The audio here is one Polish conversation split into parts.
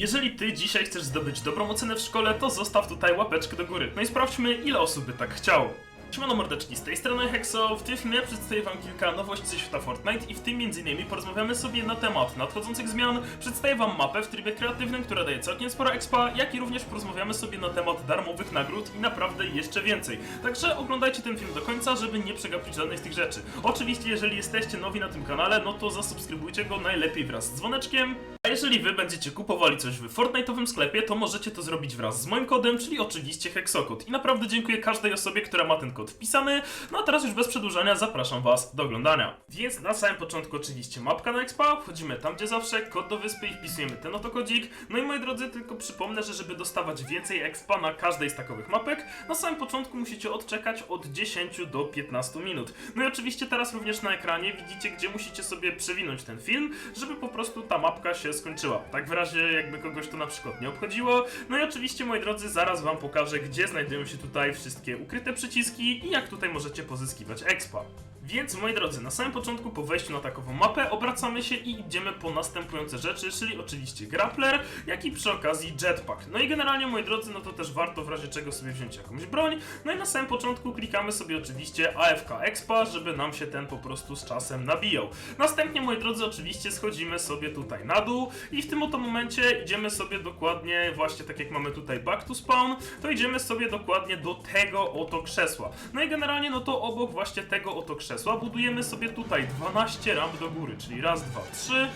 Jeżeli ty dzisiaj chcesz zdobyć dobrą ocenę w szkole, to zostaw tutaj łapeczkę do góry. No i sprawdźmy, ile osób by tak chciało. Siemano mordeczki, z tej strony Hexo. W tym filmie przedstawię wam kilka nowości ze świata Fortnite i w tym m.in. porozmawiamy sobie na temat nadchodzących zmian, przedstawię wam mapę w trybie kreatywnym, która daje całkiem sporo expa, jak i również porozmawiamy sobie na temat darmowych nagród i naprawdę jeszcze więcej. Także oglądajcie ten film do końca, żeby nie przegapić żadnej z tych rzeczy. Oczywiście, jeżeli jesteście nowi na tym kanale, no to zasubskrybujcie go najlepiej wraz z dzwoneczkiem. Jeżeli wy będziecie kupowali coś w Fortnite'owym sklepie, to możecie to zrobić wraz z moim kodem, czyli oczywiście Hexokod. I naprawdę dziękuję każdej osobie, która ma ten kod wpisany. No a teraz już bez przedłużania zapraszam was do oglądania. Więc na samym początku oczywiście mapka na expa, wchodzimy tam gdzie zawsze, kod do wyspy i wpisujemy ten oto kodzik. No i moi drodzy, tylko przypomnę, że żeby dostawać więcej expa na każdej z takowych mapek, na samym początku musicie odczekać od 10 do 15 minut. No i oczywiście teraz również na ekranie widzicie, gdzie musicie sobie przewinąć ten film, żeby po prostu ta mapka się skończyła. Tak w razie jakby kogoś to na przykład nie obchodziło. No i oczywiście, moi drodzy, zaraz wam pokażę, gdzie znajdują się tutaj wszystkie ukryte przyciski i jak tutaj możecie pozyskiwać expa. Więc moi drodzy, na samym początku po wejściu na takową mapę obracamy się i idziemy po następujące rzeczy, czyli oczywiście grappler, jak i przy okazji jetpack. No i generalnie moi drodzy, no to też warto w razie czego sobie wziąć jakąś broń. No i na samym początku klikamy sobie oczywiście AFK Expa, żeby nam się ten po prostu z czasem nabijał. Następnie moi drodzy, oczywiście schodzimy sobie tutaj na dół i w tym oto momencie idziemy sobie dokładnie, właśnie tak jak mamy tutaj back to spawn, to idziemy sobie dokładnie do tego oto krzesła. No i generalnie no to obok właśnie tego oto krzesła budujemy sobie tutaj 12 ramp do góry, czyli raz, dwa, trzy,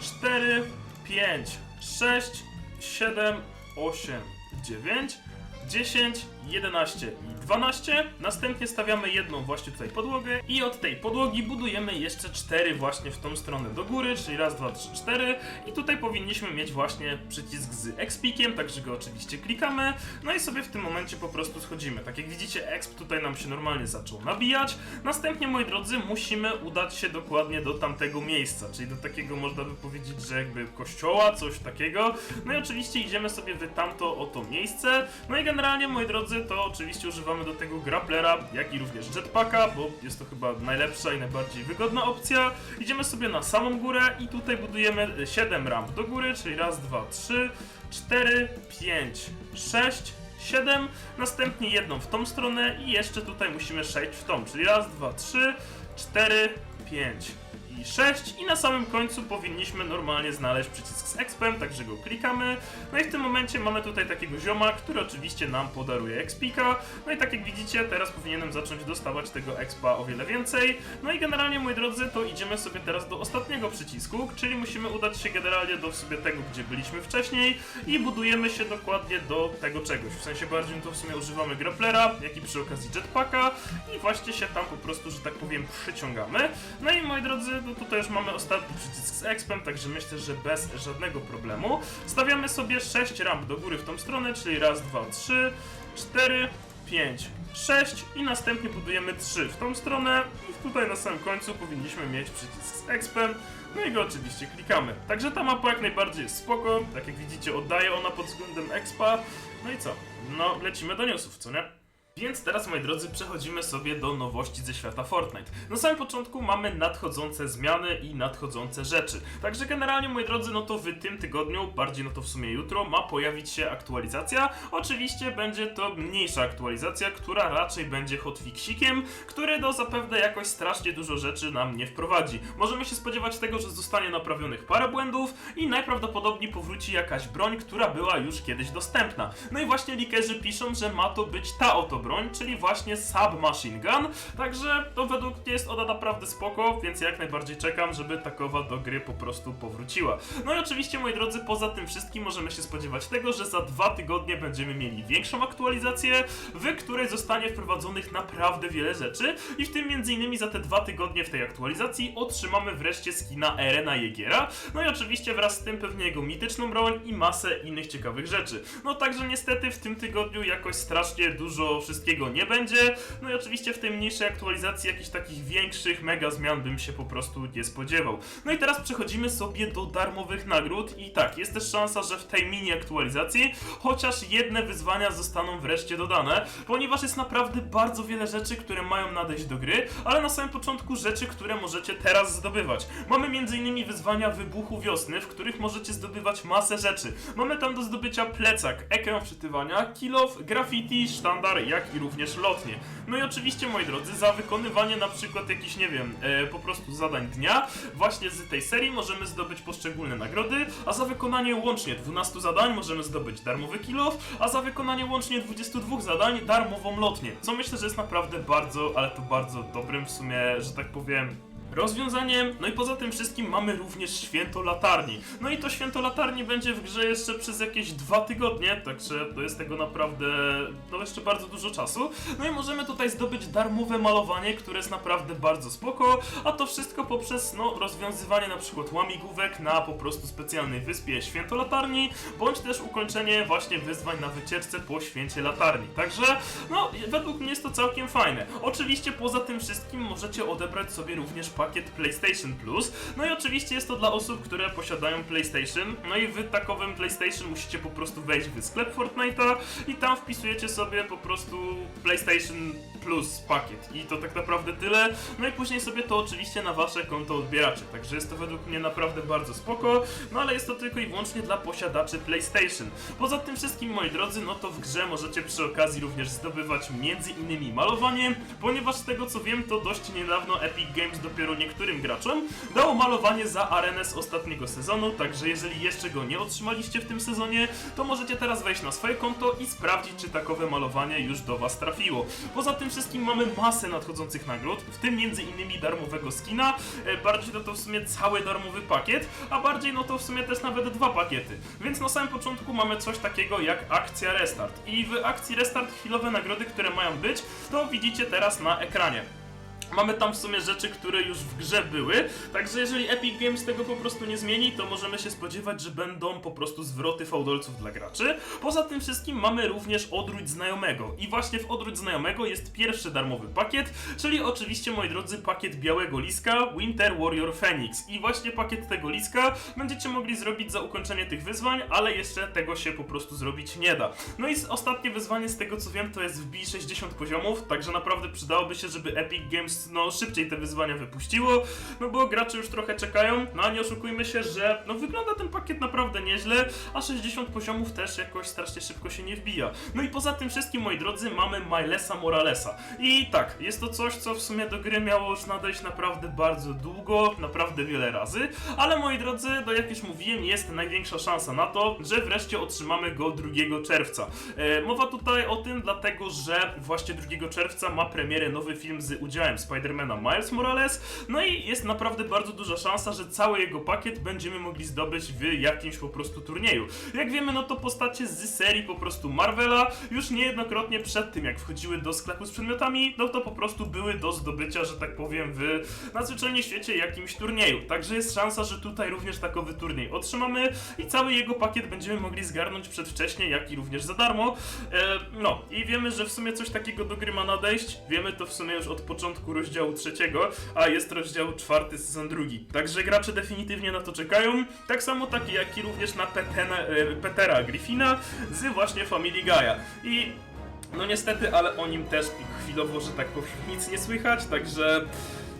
cztery, pięć, sześć, siedem, osiem, dziewięć, 10, 11 i 12. Następnie stawiamy jedną właśnie tutaj podłogę i od tej podłogi budujemy jeszcze 4 właśnie w tą stronę do góry, czyli raz, dwa, trzy, cztery. I tutaj powinniśmy mieć właśnie przycisk z expikiem, także go oczywiście klikamy. No i sobie w tym momencie po prostu schodzimy. Tak jak widzicie, exp tutaj nam się normalnie zaczął nabijać. Następnie, moi drodzy, musimy udać się dokładnie do tamtego miejsca, czyli do takiego, można by powiedzieć, że jakby kościoła, coś takiego. No i oczywiście idziemy sobie w tamto oto miejsce. No i generalnie, moi drodzy, to oczywiście używamy do tego grapplera, jak i również jetpacka, bo jest to chyba najlepsza i najbardziej wygodna opcja. Idziemy sobie na samą górę i tutaj budujemy 7 ramp do góry, czyli raz, dwa, trzy, cztery, pięć, sześć, 7, następnie jedną w tą stronę i jeszcze tutaj musimy 6 w tą, czyli raz, dwa, trzy, cztery, pięć i 6 i na samym końcu powinniśmy normalnie znaleźć przycisk z expem, także go klikamy. No i w tym momencie mamy tutaj takiego zioma, który oczywiście nam podaruje expika. No i tak jak widzicie, teraz powinienem zacząć dostawać tego expa o wiele więcej. No i generalnie, moi drodzy, to idziemy sobie teraz do ostatniego przycisku, czyli musimy udać się generalnie do sobie tego, gdzie byliśmy wcześniej i budujemy się dokładnie do tego czegoś. W sensie bardziej to w sumie używamy grapplera, jak i przy okazji jetpacka i właśnie się tam po prostu, że tak powiem, przyciągamy. No i moi drodzy, no tutaj już mamy ostatni przycisk z expem, także myślę, że bez żadnego problemu. Stawiamy sobie 6 ramp do góry w tą stronę, czyli raz, dwa, trzy, cztery, pięć, 6 i następnie budujemy 3 w tą stronę i tutaj na samym końcu powinniśmy mieć przycisk z expem, no i go oczywiście klikamy. Także ta mapa jak najbardziej jest spoko, tak jak widzicie oddaje ona pod względem expa, no i co? No lecimy do newsów, co nie? Więc teraz, moi drodzy, przechodzimy sobie do nowości ze świata Fortnite. Na samym początku mamy nadchodzące zmiany i nadchodzące rzeczy. Także generalnie, moi drodzy, no to w tym tygodniu, bardziej no to w sumie jutro, ma pojawić się aktualizacja. Oczywiście będzie to mniejsza aktualizacja, która raczej będzie hotfixikiem, który no zapewne jakoś strasznie dużo rzeczy nam nie wprowadzi. Możemy się spodziewać tego, że zostanie naprawionych parę błędów i najprawdopodobniej powróci jakaś broń, która była już kiedyś dostępna. No i właśnie likerzy piszą, że ma to być ta oto broń, czyli właśnie Submachine Gun, także to według mnie jest ona naprawdę spoko, więc jak najbardziej czekam, żeby takowa do gry po prostu powróciła. No i oczywiście, moi drodzy, poza tym wszystkim możemy się spodziewać tego, że za dwa tygodnie będziemy mieli większą aktualizację, w której zostanie wprowadzonych naprawdę wiele rzeczy i w tym m.in. za te dwa tygodnie w tej aktualizacji otrzymamy wreszcie skina Erena Jegiera, no i oczywiście wraz z tym pewnie jego mityczną broń i masę innych ciekawych rzeczy. No także niestety w tym tygodniu jakoś strasznie dużo wszystkiego nie będzie. No i oczywiście w tej mniejszej aktualizacji jakichś takich większych mega zmian bym się po prostu nie spodziewał. No i teraz przechodzimy sobie do darmowych nagród i tak, jest też szansa, że w tej mini aktualizacji chociaż jedne wyzwania zostaną wreszcie dodane, ponieważ jest naprawdę bardzo wiele rzeczy, które mają nadejść do gry, ale na samym początku rzeczy, które możecie teraz zdobywać. Mamy m.in. wyzwania wybuchu wiosny, w których możecie zdobywać masę rzeczy. Mamy tam do zdobycia plecak, ekran wczytywania, kilof, graffiti, sztandar, jak i również lotnie. No i oczywiście, moi drodzy, za wykonywanie na przykład jakichś, nie wiem, e, po prostu zadań dnia, właśnie z tej serii możemy zdobyć poszczególne nagrody, a za wykonanie łącznie 12 zadań możemy zdobyć darmowy kilof, a za wykonanie łącznie 22 zadań darmową lotnię. Co myślę, że jest naprawdę bardzo, ale to bardzo dobrym w sumie, że tak powiem, rozwiązaniem. No i poza tym wszystkim mamy również święto latarni. No i to święto latarni będzie w grze jeszcze przez jakieś dwa tygodnie, także to jest tego naprawdę no jeszcze bardzo dużo czasu. No i możemy tutaj zdobyć darmowe malowanie, które jest naprawdę bardzo spoko, a to wszystko poprzez no rozwiązywanie na przykład łamigłówek na po prostu specjalnej wyspie święto latarni, bądź też ukończenie właśnie wyzwań na wycieczce po święcie latarni. Także no według mnie jest to całkiem fajne. Oczywiście poza tym wszystkim możecie odebrać sobie również pakiet PlayStation Plus. No i oczywiście jest to dla osób, które posiadają PlayStation. No i wy takowym PlayStation musicie po prostu wejść w sklep Fortnite'a i tam wpisujecie sobie po prostu PlayStation Plus pakiet. I to tak naprawdę tyle. No i później sobie to oczywiście na wasze konto odbieracie. Także jest to według mnie naprawdę bardzo spoko. No ale jest to tylko i wyłącznie dla posiadaczy PlayStation. Poza tym wszystkim, moi drodzy, no to w grze możecie przy okazji również zdobywać między innymi malowanie, ponieważ z tego co wiem, to dość niedawno Epic Games dopiero niektórym graczom dało malowanie za arenę z ostatniego sezonu, także jeżeli jeszcze go nie otrzymaliście w tym sezonie, to możecie teraz wejść na swoje konto i sprawdzić, czy takowe malowanie już do was trafiło. Poza tym wszystkim mamy masę nadchodzących nagród, w tym innymi darmowego skina, e, bardziej no to w sumie cały darmowy pakiet, a bardziej no to w sumie też nawet dwa pakiety. Więc na samym początku mamy coś takiego jak akcja Restart. I w akcji Restart chwilowe nagrody, które mają być, to widzicie teraz na ekranie. Mamy tam w sumie rzeczy, które już w grze były, także jeżeli Epic Games tego po prostu nie zmieni, to możemy się spodziewać, że będą po prostu zwroty fałdolców dla graczy. Poza tym wszystkim mamy również Odwróć Znajomego i właśnie w Odwróć Znajomego jest pierwszy darmowy pakiet, czyli oczywiście, moi drodzy, pakiet Białego Liska Winter Warrior Phoenix i właśnie pakiet tego liska będziecie mogli zrobić za ukończenie tych wyzwań, ale jeszcze tego się po prostu zrobić nie da. No i ostatnie wyzwanie z tego co wiem to jest wbij 60 poziomów, także naprawdę przydałoby się, żeby Epic Games no szybciej te wyzwania wypuściło, no bo gracze już trochę czekają, no a nie oszukujmy się, że no wygląda ten pakiet naprawdę nieźle, a 60 poziomów też jakoś strasznie szybko się nie wbija. No i poza tym wszystkim, moi drodzy, mamy Milesa Moralesa. I tak, jest to coś, co w sumie do gry miało już nadejść naprawdę bardzo długo, naprawdę wiele razy, ale moi drodzy, no jak już mówiłem, jest największa szansa na to, że wreszcie otrzymamy go 2 czerwca. E, mowa tutaj o tym dlatego, że właśnie 2 czerwca ma premierę nowy film z udziałem Spidermana Miles Morales, no i jest naprawdę bardzo duża szansa, że cały jego pakiet będziemy mogli zdobyć w jakimś po prostu turnieju. Jak wiemy, no to postacie z serii po prostu Marvela już niejednokrotnie przed tym, jak wchodziły do sklepu z przedmiotami, no to po prostu były do zdobycia, że tak powiem, w nadzwyczajnie świecie jakimś turnieju. Także jest szansa, że tutaj również takowy turniej otrzymamy i cały jego pakiet będziemy mogli zgarnąć przedwcześnie, jak i również za darmo. E, no i wiemy, że w sumie coś takiego do gry ma nadejść. Wiemy to w sumie już od początku rozdziału trzeciego, a jest rozdział czwarty, sezon drugi. Także gracze definitywnie na to czekają. Tak samo taki, jak i również na Petena, e, Petera Griffina z właśnie Family Guy'a. I no niestety, ale o nim też chwilowo, że tak powiem, nic nie słychać, także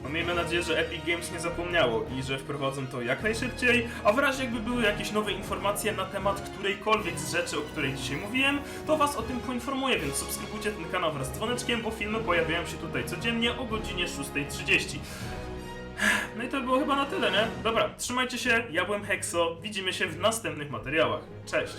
no miejmy nadzieję, że Epic Games nie zapomniało i że wprowadzą to jak najszybciej, a w razie jakby były jakieś nowe informacje na temat którejkolwiek z rzeczy, o której dzisiaj mówiłem, to was o tym poinformuję, więc subskrybujcie ten kanał wraz z dzwoneczkiem, bo filmy pojawiają się tutaj codziennie o godzinie 6.30. No i to by było chyba na tyle, nie? Dobra, trzymajcie się, ja byłem Hexo, widzimy się w następnych materiałach. Cześć!